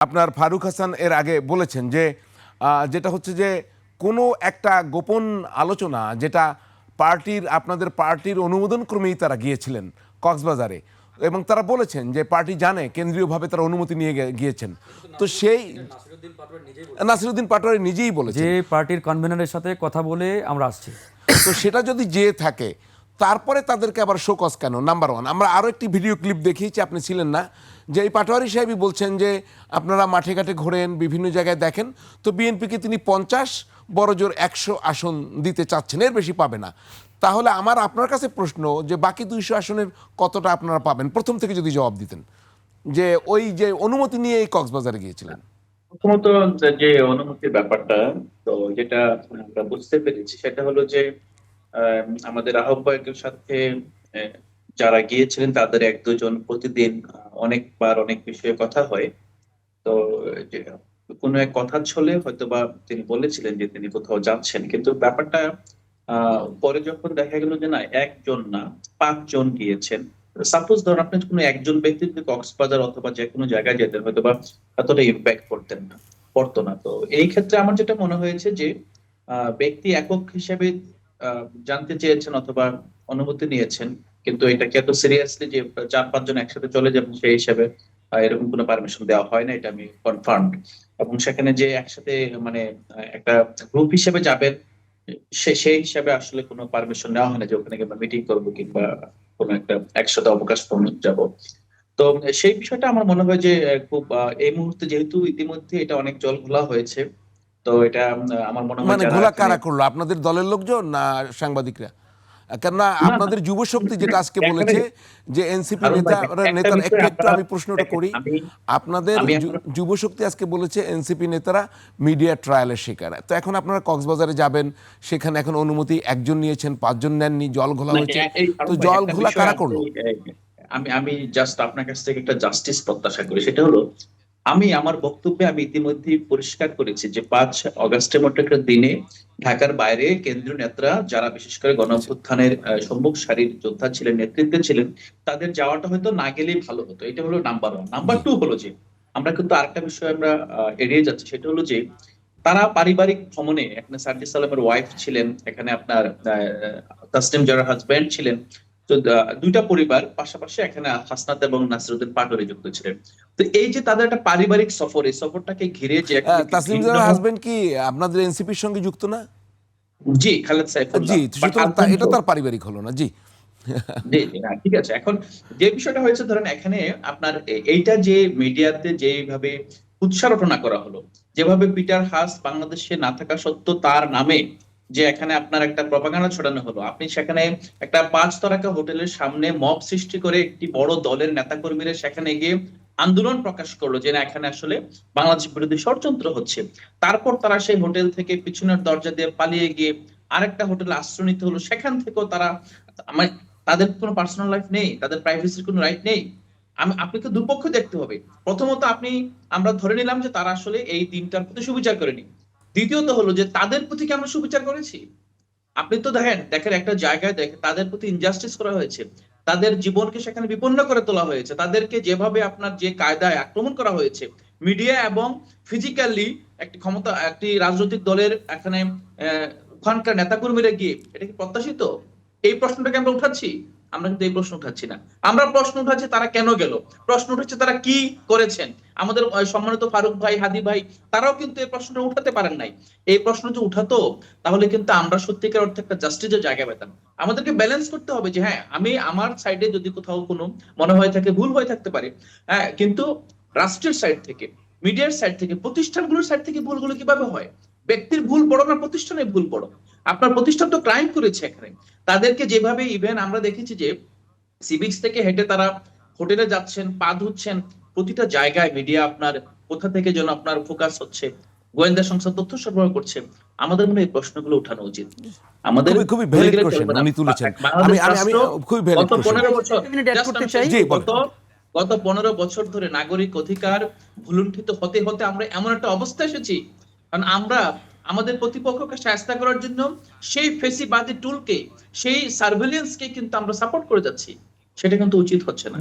আপনার ফারুক হাসান এর আগে বলেছেন যে যেটা হচ্ছে যে কোনো একটা গোপন আলোচনা যেটা পার্টির আপনাদের পার্টির অনুমোদন ক্রমেই তারা গিয়েছিলেন কক্সবাজারে। এবং তারা বলেছেন যে পার্টি জানে কেন্দ্রীয়ভাবে তারা অনুমতি নিয়ে গিয়েছেন। তো সেই নাসিরুদ্দিন পাটোয়ারি নিজেই বলেছেন। যে পার্টির কনভেনারের সাথে কথা বলে আমরা আসছি। তো সেটা যদি যে থাকে তারপরে তাদেরকে আবার শোকস কেন? নাম্বার ওয়ান আমরা আরও একটি ভিডিও ক্লিপ দেখিয়েছি, আপনি ছিলেন না, যে এই পাটোয়ারি সাহেবই বলছেন যে আপনারা মাঠে ঘাটে ঘোরেন, বিভিন্ন জায়গায় দেখেন, তো বিএনপিকে তিনি পঞ্চাশ, বড় জোর একশো আসন দিতে চাচ্ছেন, এর বেশি পাবে না। তাহলে আমার, আপনার কাছে প্রশ্ন যে বাকি দুইশো আসনের কতটা আপনারা পাবেন? প্রথম থেকে যদি জবাব দিতেন। যে ওই যে অনুমতি নিয়ে এই কক্সবাজারে গিয়েছিলেন। প্রথমত যে- অনুমতির ব্যাপারটা, তো যেটা আমরা বুঝতে পেরেছি, সেটা হলো যে আমাদের আহ্বায়কের সাথে যারা গিয়েছিলেন, তাদের এক দুজন প্রতিদিন অনেকবার অনেক বিষয়ে কথা হয়। তো কোনো এক কথা ছলে হয়তোবা তিনি বলেছিলেন যে তিনি কোথাও যাচ্ছেন। কিন্তু ব্যাপারটা পরে যখন দেখা গেল যে না, একজন না, পাঁচজন গিয়েছেন। সাপোজ ধরুন, আপনি কোনো একজন ব্যক্তি যদি কক্সবাজার অথবা যে কোনো জায়গায় যেতেন হয়তো বা এতটা ইম্প্যাক্ট করতেন না, পড়তো না। তো এই ক্ষেত্রে আমার যেটা মনে হয়েছে যে ব্যক্তি একক হিসেবে জানতে চেয়েছেন অথবা অনুমতি নিয়েছেন, কিন্তু এটাকে এত সিরিয়াসলি যে চার পাঁচজন একসাথে চলে যাবেন সেই হিসাবে এরকম কোনো পারমিশন দেওয়া হয় না, এটা আমি কনফার্ম এবং সেখানে যে একসাথে মানে একটা গ্রুপ হিসেবে যাবেন সেই হিসাবে আসলে কোনো পারমিশন নেওয়া হয় না যে ওখানে কিংবা মিটিং করব কিংবা কোনো একটা একসাথে অবকাশ যাব। তো সেই বিষয়টা আমার মনে হয় যে খুব এই মুহূর্তে যেহেতু ইতিমধ্যে এটা অনেক জল ঘোলা হয়েছে তো এটা আমার মনে হয় মানে ঘোলা কারা করল? আপনাদের দলের লোকজন না সাংবাদিকরা? কেননা আপনাদের যুব শক্তি যেটা আজকে বলেছে যে এনসিপি নেতা নেতার একটু একটু আমি প্রশ্নটা করি। আপনাদের যুব শক্তি আজকে বলেছে এনসিপি নেতারা মিডিয়া ট্রায়ালের শিকার। তো এখন আপনারা কক্সবাজারে যাবেন সেখানে এখন অনুমতি একজন নিয়েছেন পাঁচজন নেননি জল ঘোলা হয়েছে। তো জল ঘোলা কারা করল? আমি আমি জাস্ট আপনার কাছ থেকে একটা জাস্টিস প্রত্যাশা করি। সেটা হলো আমি আমার বক্তব্যে আমি ইতিমধ্যে পরিষ্কার করেছি যে পাঁচ অগাস্টের মতো একটা দিনে ঢাকার বাইরে কেন্দ্রীয় নেতারা যারা বিশেষ করে গণ অভ্যুত্থানের আহ, সম্মুখ সারির যোদ্ধা ছিলেন নেতৃত্বে ছিলেন তাদের যাওয়াটা হয়তো না গেলেই ভালো হতো। এটা হলো নাম্বার ওয়ান নাম্বার টু হলো যে আমরা কিন্তু আরেকটা বিষয় আমরা এড়িয়ে যাচ্ছি সেটা হলো যে তারা পারিবারিক ভ্রমণে এখানে সার্জি সালামের ওয়াইফ ছিলেন এখানে আপনার আহ, তাসনিম যারা হাজব্যান্ড ছিলেন তো দুইটা পরিবার পাশাপাশি এখানে হাসনাত এবং নাসিরুদ্দিন পাটোয়ারি যুক্ত ছিলেন। তো এই যে তাদের একটা পারিবারিক সফর এই সফরটাকে ঘিরে যে তাসলিম ভিন্ন- জানার হাজবেন্ড কি আপনাদের এনসিপির সঙ্গে যুক্ত না? জি খালেদ সাইফুল্লাহ। জি এটা তার পারিবারিক হলো না জি। ঠিক আছে। এখন যে বিষয়টা হয়েছে ধরেন এখানে আপনার এইটা যে মিডিয়াতে যেভাবে উৎসারটনা করা হলো যেভাবে পিটার হাস বাংলাদেশে না থাকা সত্ত্বেও তার নামে যে এখানে আপনার একটা প্রপাগান্ডা ছড়ানো হলো। আপনি সেখানে একটা পাঁচ তারকা হোটেলের সামনে মব সৃষ্টি করে একটি বড় দলের নেতাকর্মীরা সেখানে গিয়ে আন্দোলন প্রকাশ করল যে না, এখানে আসলে বাংলাদেশ বিরোধী ষড়যন্ত্র হচ্ছে। তারপর তারা সেই হোটেল থেকে পিছনের দরজা দিয়ে পালিয়ে গিয়ে আরেকটা হোটেলে আশ্রয় নিতে হলো। সেখান থেকেও তারা আমার তাদের কোনো পার্সোনাল লাইফ নেই, তাদের প্রাইভেসির কোনো রাইট নেই। আমি, আপনাকে দুপক্ষ দেখতে হবে। প্রথমত আপনি, আমরা ধরে নিলাম যে তারা আসলে এই দিনটার প্রতি সুবিচার করেনি। দ্বিতীয়ত হলো যে তাদের প্রতি কি আমরা সুবিচার করেছি? আপনি তো দেখেন দেখেন একটা জায়গায় দেখেন, তাদের প্রতি ইনজাস্টিস করা হয়েছে। তাদের জীবনকে সেখানে বিপন্ন করে তোলা হয়েছে। তাদেরকে যেভাবে আপনার যে কায়দায় আক্রমণ করা হয়েছে মিডিয়া এবং ফিজিক্যালি একটি ক্ষমতা, একটি রাজনৈতিক দলের এখানে ওখানকার নেতাকর্মীরা গিয়ে, এটা কি প্রত্যাশিত? এই প্রশ্নটাকে আমরা উঠাচ্ছি? আমরা কিন্তু এই প্রশ্ন উঠাচ্ছি না। আমরা প্রশ্ন উঠাচ্ছি তারা কেন গেল? প্রশ্ন উঠাচ্ছে তারা কি করেছেন? আমাদের সম্মানিত ফারুক ভাই, হাদি ভাই, তারাও কিন্তু এই প্রশ্নটা উঠাতে পারেন নাই। এই প্রশ্ন যে উঠাতো, তাহলে কিন্তু আমরা সত্যিকার অর্থে একটা জাস্টিসের জায়গা পেতাম। আমাদেরকে ব্যালেন্স করতে হবে যে হ্যাঁ আমি আমার সাইডে যদি কোথাও কোনো মনে হয়ে থাকে, ভুল হয়ে থাকতে পারে হ্যাঁ কিন্তু রাষ্ট্রের সাইড থেকে মিডিয়ার সাইড থেকে, প্রতিষ্ঠানগুলোর সাইড থেকে ভুলগুলো কীভাবে হয়? ব্যক্তির ভুল বড় না প্রতিষ্ঠানের ভুল বড়? আপনার প্রতিষ্ঠান তো ক্রাইম করেছে এখানে। তাদেরকে যেভাবে ইভেন আমরা দেখেছি যে সিভিক্স থেকে হেঁটে তারা হোটেলে যাচ্ছেন পা ধুচ্ছেন প্রতিটা জায়গায় মিডিয়া আপনার কোথা থেকে যেন আপনার ফোকাস হচ্ছে গোয়েন্দা সংস্থা তথ্য সরবরাহ করছে আমাদের মনে এই প্রশ্নগুলো উঠানো উচিত। আমাদের খুবই ভ্যালিড কোশ্চেন উনি তুলেছেন। আমি আমি খুবই ভ্যালিড গত কোশ্চেন পনেরো বছর minute add just করতে চাই। জি, গত গত পনেরো বছর ধরে নাগরিক অধিকার ভুলুণ্ঠিত হতে হতে আমরা এমন একটা অবস্থা এসেছি। কারণ আমরা আমাদের প্রতিপক্ষকে সাহায্য করার জন্য সেই ফেসিবাদী টুলকে সেই সার্ভেলিয়েন্সকে কিন্তু আমরা সাপোর্ট করে যাচ্ছি। সেটা কিন্তু উচিত হচ্ছে না।